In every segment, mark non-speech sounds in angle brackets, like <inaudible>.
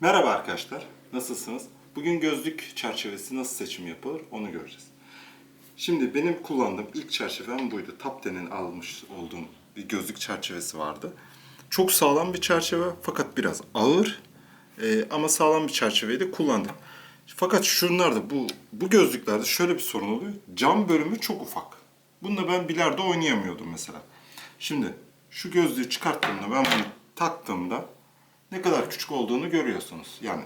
Merhaba arkadaşlar, nasılsınız? Bugün gözlük çerçevesi nasıl seçim yapılır onu göreceğiz. Şimdi benim kullandığım ilk çerçevem buydu. Tapten'in almış olduğum bir gözlük çerçevesi vardı. Çok sağlam bir çerçeve fakat biraz ağır Ee, ama sağlam bir çerçeveyi de kullandım. Fakat şunlarda bu bu gözlüklerde şöyle bir sorun oluyor. Cam bölümü çok ufak. Bununla ben bilardo oynayamıyordum mesela. Şimdi şu gözlüğü çıkarttığımda ben bunu taktığımda ne kadar küçük olduğunu görüyorsunuz. Yani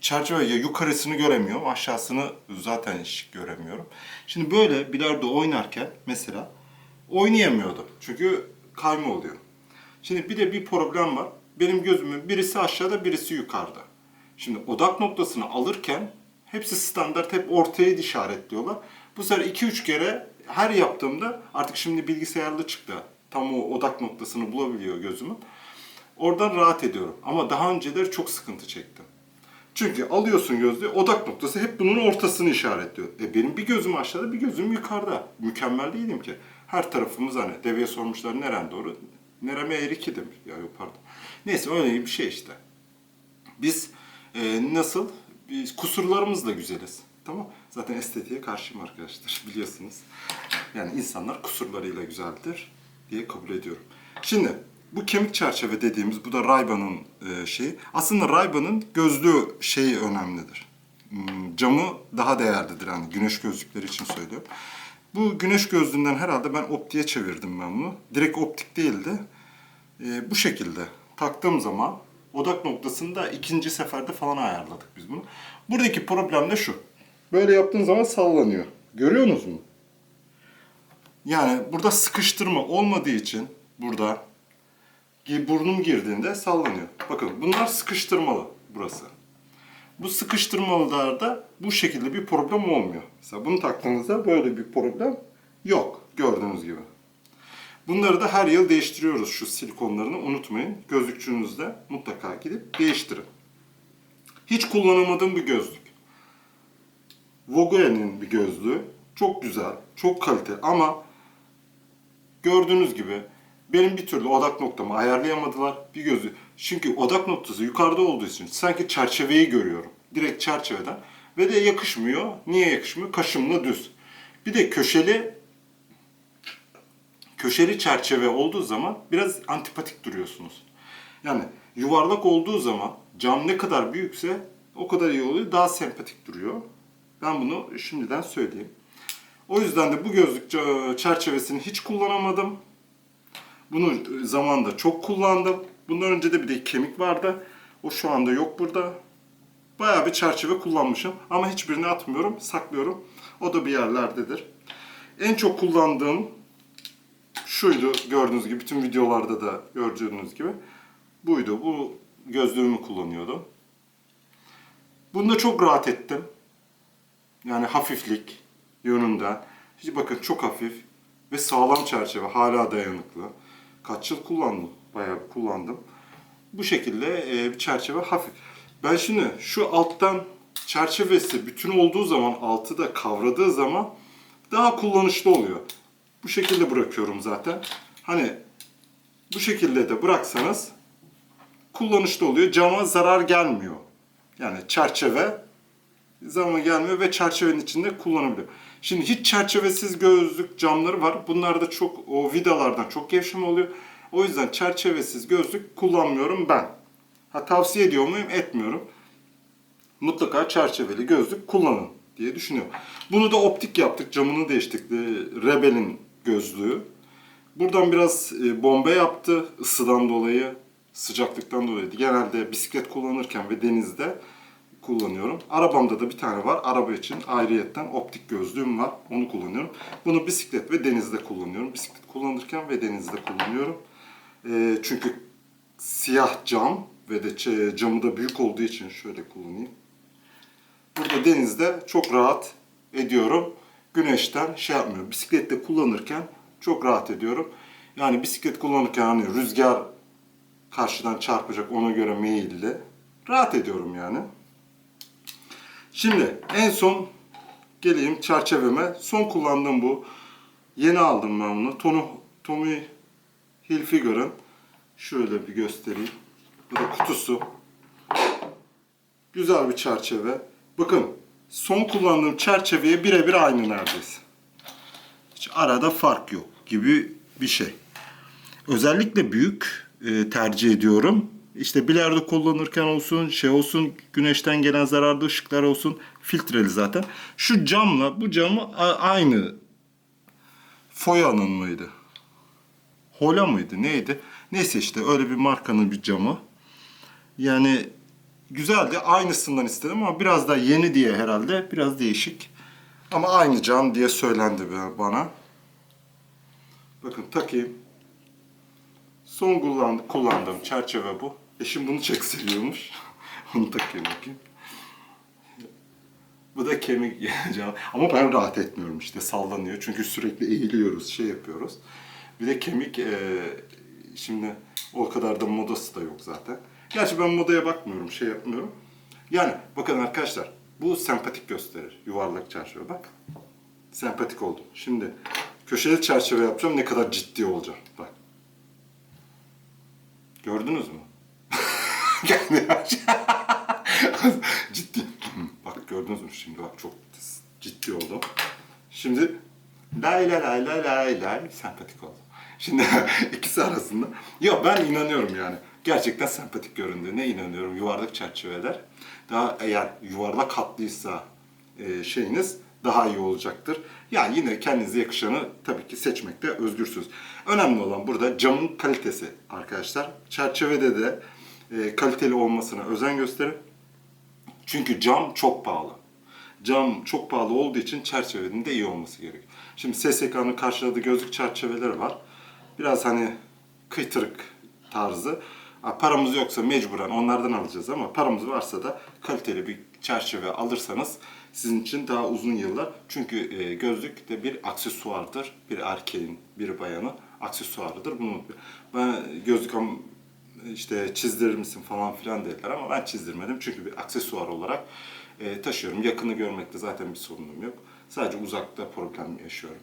çerçeve ya yukarısını göremiyorum, aşağısını zaten hiç göremiyorum. Şimdi böyle bilardo oynarken mesela oynayamıyordum. Çünkü kayma oluyor. Şimdi bir de bir problem var. Benim gözümün birisi aşağıda, birisi yukarıda. Şimdi odak noktasını alırken hepsi standart, hep ortaya işaretliyorlar. Bu sefer 2-3 kere her yaptığımda artık şimdi bilgisayarlı çıktı. Tam o odak noktasını bulabiliyor gözümün. Oradan rahat ediyorum. Ama daha önceleri çok sıkıntı çektim. Çünkü alıyorsun gözlüğü, odak noktası hep bunun ortasını işaretliyor. E benim bir gözüm aşağıda, bir gözüm yukarıda. Mükemmel değilim ki. Her tarafımız hani deveye sormuşlar neren doğru? Nereme eğri demiş. Ya yok pardon. Neyse öyle bir şey işte. Biz e, nasıl? Biz kusurlarımızla güzeliz. Tamam Zaten estetiğe karşıyım arkadaşlar <laughs> biliyorsunuz. Yani insanlar kusurlarıyla güzeldir diye kabul ediyorum. Şimdi bu kemik çerçeve dediğimiz bu da Ray-Ban'ın e, şeyi. Aslında Ray-Ban'ın gözlüğü şeyi önemlidir. Hmm, Camı daha değerlidir yani güneş gözlükleri için söylüyorum. Bu güneş gözlüğünden herhalde ben optiğe çevirdim ben bunu. Direkt optik değildi. E, bu şekilde taktığım zaman odak noktasını da ikinci seferde falan ayarladık biz bunu. Buradaki problem de şu. Böyle yaptığın zaman sallanıyor. Görüyorsunuz mu? Yani burada sıkıştırma olmadığı için burada burnum girdiğinde sallanıyor. Bakın bunlar sıkıştırmalı burası. Bu sıkıştırmalılarda bu şekilde bir problem olmuyor. Mesela bunu taktığınızda böyle bir problem yok gördüğünüz gibi. Bunları da her yıl değiştiriyoruz şu silikonlarını unutmayın. Gözlükçünüzde mutlaka gidip değiştirin. Hiç kullanamadığım bir gözlük. Vogue'nin bir gözlüğü. Çok güzel, çok kaliteli ama gördüğünüz gibi benim bir türlü odak noktamı ayarlayamadılar. Bir gözü. Çünkü odak noktası yukarıda olduğu için sanki çerçeveyi görüyorum. Direkt çerçeveden. Ve de yakışmıyor. Niye yakışmıyor? Kaşımla düz. Bir de köşeli köşeli çerçeve olduğu zaman biraz antipatik duruyorsunuz. Yani yuvarlak olduğu zaman cam ne kadar büyükse o kadar iyi oluyor. Daha sempatik duruyor. Ben bunu şimdiden söyleyeyim. O yüzden de bu gözlük e, çerçevesini hiç kullanamadım. Bunu zamanda çok kullandım. Bundan önce de bir de kemik vardı. O şu anda yok burada. Bayağı bir çerçeve kullanmışım ama hiçbirini atmıyorum, saklıyorum. O da bir yerlerdedir. En çok kullandığım şuydu gördüğünüz gibi bütün videolarda da gördüğünüz gibi buydu. Bu gözlüğümü kullanıyordum. Bunda çok rahat ettim. Yani hafiflik yönünden. Hiç bakın çok hafif ve sağlam çerçeve hala dayanıklı. Kaç yıl kullandım? Bayağı kullandım. Bu şekilde e, bir çerçeve hafif. Ben şimdi şu alttan çerçevesi bütün olduğu zaman altı da kavradığı zaman daha kullanışlı oluyor. Bu şekilde bırakıyorum zaten. Hani bu şekilde de bıraksanız kullanışlı oluyor. Cama zarar gelmiyor. Yani çerçeve zaman gelmiyor ve çerçevenin içinde kullanabiliyor. Şimdi hiç çerçevesiz gözlük camları var. Bunlar da çok o vidalardan çok gevşeme oluyor. O yüzden çerçevesiz gözlük kullanmıyorum ben. Ha tavsiye ediyor muyum? Etmiyorum. Mutlaka çerçeveli gözlük kullanın diye düşünüyorum. Bunu da optik yaptık. Camını değiştirdik. Rebel'in gözlüğü. Buradan biraz e, bombe yaptı ısıdan dolayı, sıcaklıktan dolayı. Genelde bisiklet kullanırken ve denizde kullanıyorum. Arabamda da bir tane var. Araba için ayrıyetten optik gözlüğüm var. Onu kullanıyorum. Bunu bisiklet ve denizde kullanıyorum. Bisiklet kullanırken ve denizde kullanıyorum. Ee, çünkü siyah cam ve de camı da büyük olduğu için şöyle kullanayım. Burada denizde çok rahat ediyorum. Güneşten şey yapmıyorum. Bisiklette kullanırken çok rahat ediyorum. Yani bisiklet kullanırken hani rüzgar karşıdan çarpacak ona göre meyilli. Rahat ediyorum yani. Şimdi en son geleyim çerçeveme. Son kullandığım bu. Yeni aldım ben bunu. Tonu, Tommy Hilfiger'ın şöyle bir göstereyim. Bu da kutusu. Güzel bir çerçeve. Bakın son kullandığım çerçeveye birebir aynı neredeyse. Hiç arada fark yok gibi bir şey. Özellikle büyük e, tercih ediyorum. İşte bilardo kullanırken olsun, şey olsun, güneşten gelen zararlı ışıklar olsun, filtreli zaten. Şu camla bu camı aynı. Foya'nın mıydı? Hola mıydı? Neydi? Neyse işte öyle bir markanın bir camı. Yani güzeldi. Aynısından istedim ama biraz da yeni diye herhalde. Biraz değişik. Ama aynı cam diye söylendi bana. Bakın takayım. Son kullandı, kullandığım çerçeve bu. Eşim bunu çok seviyormuş. <laughs> Onu takayım bakayım. Bu da kemik. Ama ben rahat etmiyorum işte sallanıyor. Çünkü sürekli eğiliyoruz, şey yapıyoruz. Bir de kemik e, şimdi o kadar da modası da yok zaten. Gerçi ben modaya bakmıyorum, şey yapmıyorum. Yani bakın arkadaşlar bu sempatik gösterir. Yuvarlak çerçeve bak. Sempatik oldu. Şimdi köşeli çerçeve yapacağım ne kadar ciddi olacağım. Bak. Gördünüz mü? <laughs> Yani <laughs> ciddi. Bak gördünüz mü şimdi bak çok ciddi oldu. Şimdi lay lay lay lay lay lay sempatik oldu. Şimdi <laughs> ikisi arasında. Yok ben inanıyorum yani. Gerçekten sempatik göründüğüne inanıyorum. Yuvarlak çerçeveler. Daha eğer yuvarlak hatlıysa e, şeyiniz daha iyi olacaktır. Yani yine kendinize yakışanı tabii ki seçmekte özgürsünüz. Önemli olan burada camın kalitesi arkadaşlar. Çerçevede de e, kaliteli olmasına özen gösterin. Çünkü cam çok pahalı. Cam çok pahalı olduğu için çerçevenin de iyi olması gerekiyor. Şimdi SSK'nın karşıladığı gözlük çerçeveleri var. Biraz hani kıytırık tarzı. Paramız yoksa mecburen onlardan alacağız ama paramız varsa da kaliteli bir çerçeve alırsanız sizin için daha uzun yıllar. Çünkü e, gözlük de bir aksesuardır. Bir erkeğin, bir bayanın aksesuarıdır. Bunu. Ben gözlük işte çizdirir misin falan filan dediler ama ben çizdirmedim. Çünkü bir aksesuar olarak e, taşıyorum. Yakını görmekte zaten bir sorunum yok. Sadece uzakta problem yaşıyorum.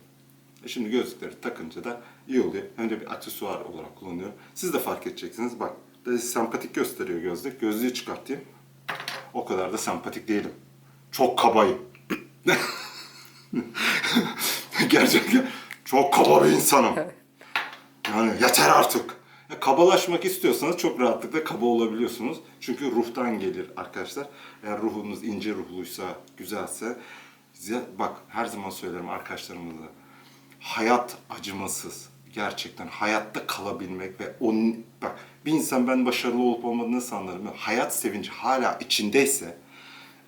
E şimdi gözlükleri takınca da iyi oluyor. Hem de bir aksesuar olarak kullanıyorum. Siz de fark edeceksiniz. Bak, sempatik gösteriyor gözlük. Gözlüğü çıkartayım. O kadar da sempatik değilim. Çok kabayım. <laughs> Gerçekten çok kaba bir insanım. <laughs> Yani yeter artık. Kabalaşmak istiyorsanız çok rahatlıkla kaba olabiliyorsunuz. Çünkü ruhtan gelir arkadaşlar. Eğer ruhunuz ince ruhluysa, güzelse, bak her zaman söylerim arkadaşlarımıza. Hayat acımasız. Gerçekten hayatta kalabilmek ve onun bak bir insan ben başarılı olup olmadığını nasıl anlarım? Hayat sevinci hala içindeyse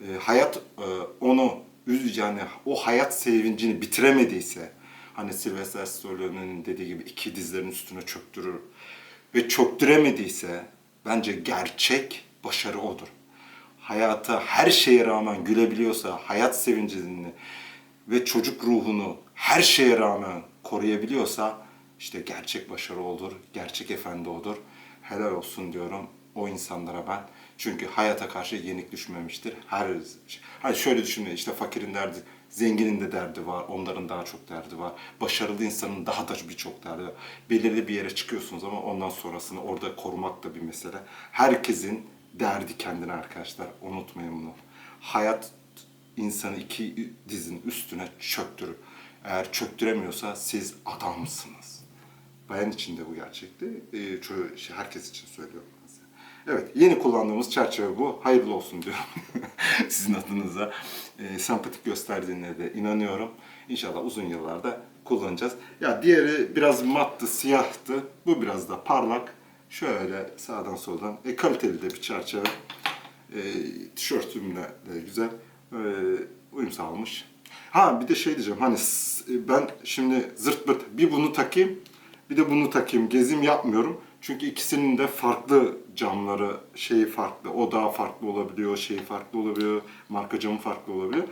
e, hayat e, onu üz yani o hayat sevincini bitiremediyse hani Sylvester Stallone'nin dediği gibi iki dizlerin üstüne çöktürür ve çöktüremediyse bence gerçek başarı odur. Hayata her şeye rağmen gülebiliyorsa, hayat sevincini ve çocuk ruhunu her şeye rağmen koruyabiliyorsa işte gerçek başarı odur, gerçek efendi odur. Helal olsun diyorum o insanlara ben. Çünkü hayata karşı yenik düşmemiştir. Her. Hani şöyle düşünün işte fakirin derdi, zenginin de derdi var, onların daha çok derdi var. Başarılı insanın daha da birçok derdi var. Belirli bir yere çıkıyorsunuz ama ondan sonrasını orada korumak da bir mesele. Herkesin derdi kendine arkadaşlar. Unutmayın bunu. Hayat insanı iki dizin üstüne çöktürür. Eğer çöktüremiyorsa siz adamsınız. Bayan için de bu gerçekti. Ee, şey, herkes için söylüyorum. Evet, yeni kullandığımız çerçeve bu. Hayırlı olsun diyorum <laughs> sizin adınıza. Ee, sempatik gösterdiğine de inanıyorum. İnşallah uzun yıllarda kullanacağız. Ya diğeri biraz mattı, siyahtı. Bu biraz da parlak. Şöyle sağdan soldan. E, kaliteli de bir çerçeve. E, tişörtümle de güzel e, uyum sağlamış. Ha bir de şey diyeceğim hani s- ben şimdi zırt pırt bir bunu takayım bir de bunu takayım gezim yapmıyorum. Çünkü ikisinin de farklı camları şeyi farklı. O daha farklı olabiliyor, şeyi farklı olabiliyor, marka camı farklı olabiliyor.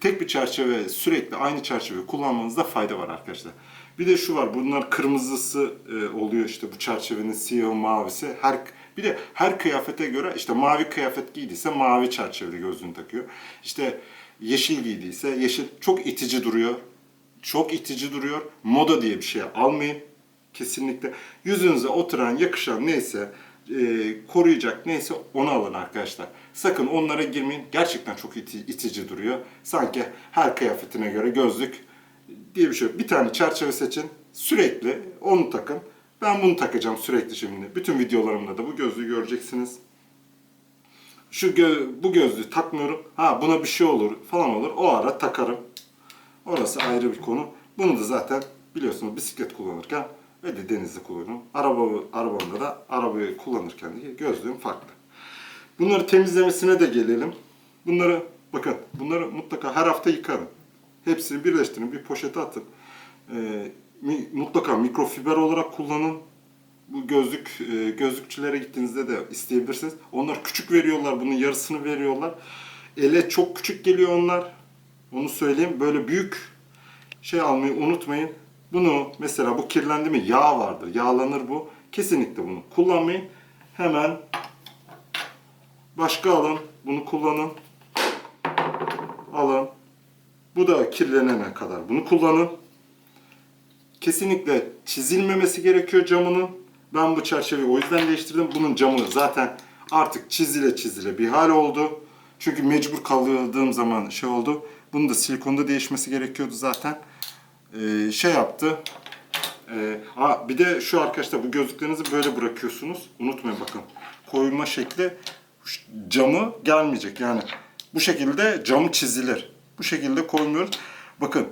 Tek bir çerçeve sürekli aynı çerçeveyi kullanmanızda fayda var arkadaşlar. Bir de şu var bunlar kırmızısı e, oluyor işte bu çerçevenin siyahı mavisi. Her bir de her kıyafete göre işte mavi kıyafet giydiyse mavi çerçeveli gözlüğünü takıyor. İşte yeşil giydiyse yeşil çok itici duruyor. Çok itici duruyor. Moda diye bir şey almayın. Kesinlikle. Yüzünüze oturan, yakışan neyse e, koruyacak neyse onu alın arkadaşlar. Sakın onlara girmeyin. Gerçekten çok iti- itici duruyor. Sanki her kıyafetine göre gözlük diye bir şey yok. Bir tane çerçeve seçin. Sürekli onu takın. Ben bunu takacağım sürekli şimdi. Bütün videolarımda da bu gözlüğü göreceksiniz. Şu gö- bu gözlüğü takmıyorum. Ha buna bir şey olur falan olur. O ara takarım. Orası ayrı bir konu. Bunu da zaten biliyorsunuz bisiklet kullanırken ve de denizde kullanıyorum. Araba, arabamda da arabayı kullanırken de gözlüğüm farklı. Bunları temizlemesine de gelelim. Bunları bakın bunları mutlaka her hafta yıkarım. Hepsini birleştirin bir poşete atın. Ee, mi- mutlaka mikrofiber olarak kullanın. Bu gözlük e, gözlükçülere gittiğinizde de isteyebilirsiniz. Onlar küçük veriyorlar, bunun yarısını veriyorlar. Ele çok küçük geliyor onlar. Onu söyleyeyim. Böyle büyük şey almayı unutmayın. Bunu mesela bu kirlendi mi yağ vardır. Yağlanır bu. Kesinlikle bunu kullanmayın. Hemen başka alın. Bunu kullanın. Alın. Bu da kirlenene kadar bunu kullanın. Kesinlikle çizilmemesi gerekiyor camının. Ben bu çerçeveyi o yüzden değiştirdim. Bunun camı zaten artık çizile çizile bir hal oldu. Çünkü mecbur kaldığım zaman şey oldu. Bunun da silikonda değişmesi gerekiyordu zaten. Ee, şey yaptı. Ee, ha, bir de şu arkadaşlar bu gözlüklerinizi böyle bırakıyorsunuz. Unutmayın bakın. Koyma şekli camı gelmeyecek. Yani bu şekilde camı çizilir. Bu şekilde koymuyoruz. Bakın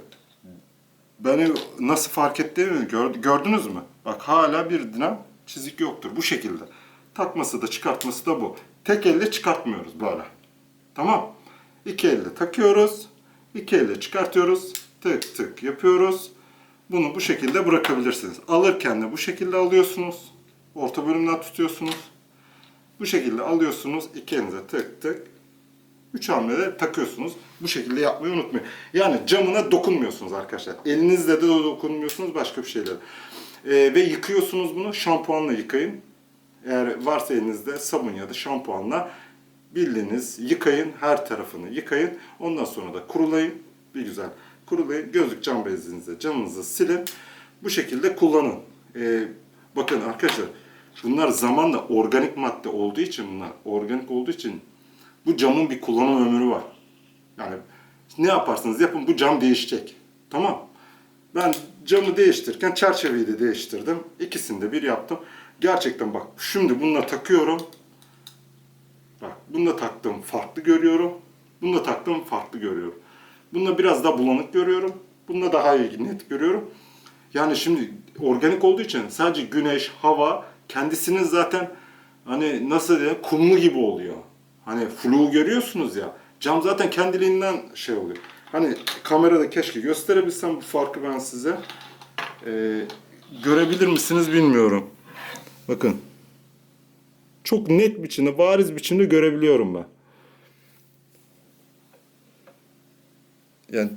Beni nasıl fark ettiğimi gör- gördünüz mü? Bak hala bir dinem çizik yoktur. Bu şekilde. Takması da çıkartması da bu. Tek elle çıkartmıyoruz böyle. Tamam. İki elle takıyoruz. iki elle çıkartıyoruz. Tık tık yapıyoruz. Bunu bu şekilde bırakabilirsiniz. Alırken de bu şekilde alıyorsunuz. Orta bölümden tutuyorsunuz. Bu şekilde alıyorsunuz. iki elinize tık tık Üç hamlede takıyorsunuz. Bu şekilde yapmayı unutmayın. Yani camına dokunmuyorsunuz arkadaşlar. Elinizle de dokunmuyorsunuz başka bir şeyler. Ee, ve yıkıyorsunuz bunu. Şampuanla yıkayın. Eğer varsa elinizde sabun ya da şampuanla bildiğiniz yıkayın. Her tarafını yıkayın. Ondan sonra da kurulayın. Bir güzel kurulayın. Gözlük cam bezinizle camınızı silin. Bu şekilde kullanın. Ee, bakın arkadaşlar bunlar zamanla organik madde olduğu için bunlar organik olduğu için bu camın bir kullanım ömrü var. Yani ne yaparsanız yapın bu cam değişecek. Tamam. Ben camı değiştirirken çerçeveyi de değiştirdim. İkisini de bir yaptım. Gerçekten bak şimdi bununla takıyorum. Bak bununla taktım farklı görüyorum. Bununla taktım farklı görüyorum. Bununla biraz daha bulanık görüyorum. Bununla daha iyi net görüyorum. Yani şimdi organik olduğu için sadece güneş, hava kendisinin zaten hani nasıl diye kumlu gibi oluyor. Hani flu görüyorsunuz ya. Cam zaten kendiliğinden şey oluyor. Hani kamerada keşke gösterebilsem bu farkı ben size. Ee, görebilir misiniz bilmiyorum. Bakın. Çok net biçimde, bariz biçimde görebiliyorum ben. Yani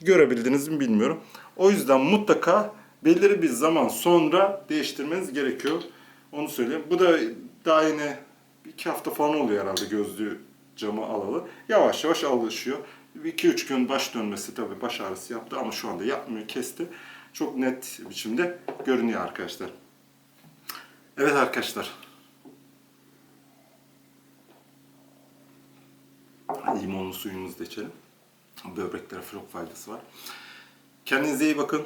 görebildiniz mi bilmiyorum. O yüzden mutlaka belirli bir zaman sonra değiştirmeniz gerekiyor. Onu söyleyeyim. Bu da daha yine iki hafta falan oluyor herhalde gözlüğü camı alalı. Yavaş yavaş alışıyor. 2-3 gün baş dönmesi tabii baş ağrısı yaptı ama şu anda yapmıyor, kesti. Çok net biçimde görünüyor arkadaşlar. Evet arkadaşlar. Limonlu suyumuzu da içelim. Böbreklere çok faydası var. Kendinize iyi bakın.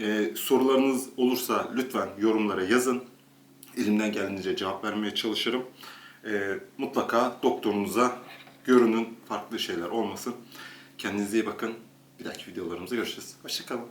Ee, sorularınız olursa lütfen yorumlara yazın. Elimden geldiğince cevap vermeye çalışırım. Ee, mutlaka doktorunuza görünün. Farklı şeyler olmasın. Kendinize iyi bakın. Bir dahaki videolarımızda görüşürüz. Hoşçakalın.